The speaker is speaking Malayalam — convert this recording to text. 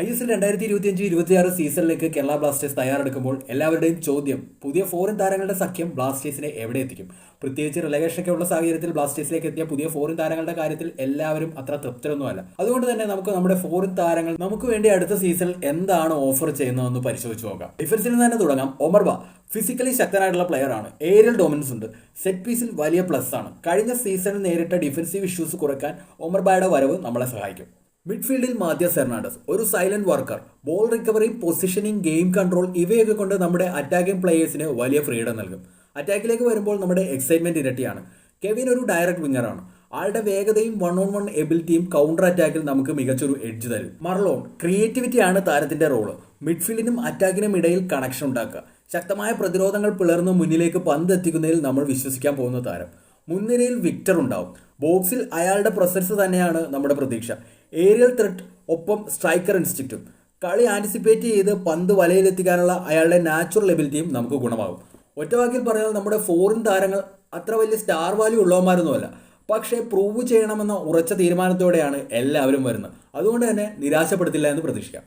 ഐ എസ് എൽ രണ്ടായിരത്തി ഇരുപത്തി അഞ്ച് ഇരുപത്തിയാറ് സീസണിലേക്ക് കേരള ബ്ലാസ്റ്റേഴ്സ് തയ്യാറെടുക്കുമ്പോൾ എല്ലാവരുടെയും ചോദ്യം പുതിയ ഫോറിൻ താരങ്ങളുടെ സഖ്യം ബ്ലാസ്റ്റേഴ്സിനെ എവിടെ എത്തിക്കും? പ്രത്യേകിച്ച് റിലഗേഷനൊക്കെ ഉള്ള സാഹചര്യത്തിൽ ബ്ലാസ്റ്റേഴ്സിലേക്ക് എത്തിയ പുതിയ ഫോറിൻ താരങ്ങളുടെ കാര്യത്തിൽ എല്ലാവരും അത്ര തൃപ്തരൊന്നുമല്ല. അതുകൊണ്ട് തന്നെ നമുക്ക് നമ്മുടെ ഫോറിൻ താരങ്ങൾ നമുക്ക് വേണ്ടി അടുത്ത സീസണിൽ എന്താണ് ഓഫർ ചെയ്യുന്നതെന്ന് പരിശോധിച്ച് നോക്കാം. ഡിഫൻസിൽ നിന്ന് തന്നെ തുടങ്ങാം. ഒമർബ ഫിസിക്കലി ശക്തനായിട്ടുള്ള പ്ലെയർ ആണ്. ഏരിയൽ ഡോമിനൻസ് ഉണ്ട്. സെറ്റ് പീസിൽ വലിയ പ്ലസ് ആണ്. കഴിഞ്ഞ സീസണിൽ നേരിട്ട ഡിഫൻസീവ് ഇഷ്യൂസ് കുറയ്ക്കാൻ ഒമർബായുടെ വരവ് നമ്മളെ സഹായിക്കും. മിഡ്ഫീൽഡിൽ മാത്യ എർണാണ്ടസ് ഒരു silent worker ball recovery positioning game control ഇവയൊക്കെ കൊണ്ട് നമ്മുടെ അറ്റാക്കിംഗ് പ്ലേയേഴ്സിന് വലിയ ഫ്രീഡം നൽകും. അറ്റാക്കിലേക്ക് വരുമ്പോൾ നമ്മുടെ എക്സൈറ്റ്മെന്റ് ഇരട്ടിയാണ്. കെവിൻ ഒരു ഡയറക്ട് വിങ്ങറാണ് ആളുടെ വേഗതയും വൺ ഓൺ വൺ എബിലിറ്റിയും കൗണ്ടർ അറ്റാക്കിൽ നമുക്ക് മികച്ചൊരു എഡ്ജ് തരും. മർലോൺ ക്രിയേറ്റിവിറ്റിയാണ് താരത്തിന്റെ റോൾ മിഡ്ഫീൽഡിനും അറ്റാക്കിനും ഇടയിൽ കണക്ഷൻ ഉണ്ടാക്കുക. ശക്തമായ പ്രതിരോധങ്ങൾ പിളർന്ന് മുന്നിലേക്ക് പന്ത് എത്തിക്കുന്നതിൽ നമ്മൾ വിശ്വസിക്കാൻ പോകുന്ന താരം. മുൻനിരയിൽ വിക്ടർ ഉണ്ടാവും. ബോക്സിൽ അയാളുടെ പ്രസൻസ് തന്നെയാണ് നമ്മുടെ പ്രതീക്ഷ. ഏരിയൽ ത്രെട്ട് ഒപ്പം സ്ട്രൈക്കർ ഇൻസ്റ്റിക്റ്റും കളി ആന്റിസിപ്പേറ്റ് ചെയ്ത് പന്ത് വലയിലെത്തിക്കാനുള്ള അയാളുടെ നാച്ചുറൽ എബിലിറ്റിയും നമുക്ക് ഗുണമാകും. ഒറ്റവാക്കിൽ പറഞ്ഞാൽ നമ്മുടെ ഫോറിൻ താരങ്ങൾ അത്ര വലിയ സ്റ്റാർ വാല്യൂ ഉള്ളവന്മാരൊന്നുമല്ല. പക്ഷേ പ്രൂവ് ചെയ്യണമെന്ന ഉറച്ച തീരുമാനത്തോടെയാണ് എല്ലാവരും വരുന്നത്. അതുകൊണ്ട് തന്നെ നിരാശപ്പെടുത്തില്ല എന്ന് പ്രതീക്ഷിക്കാം.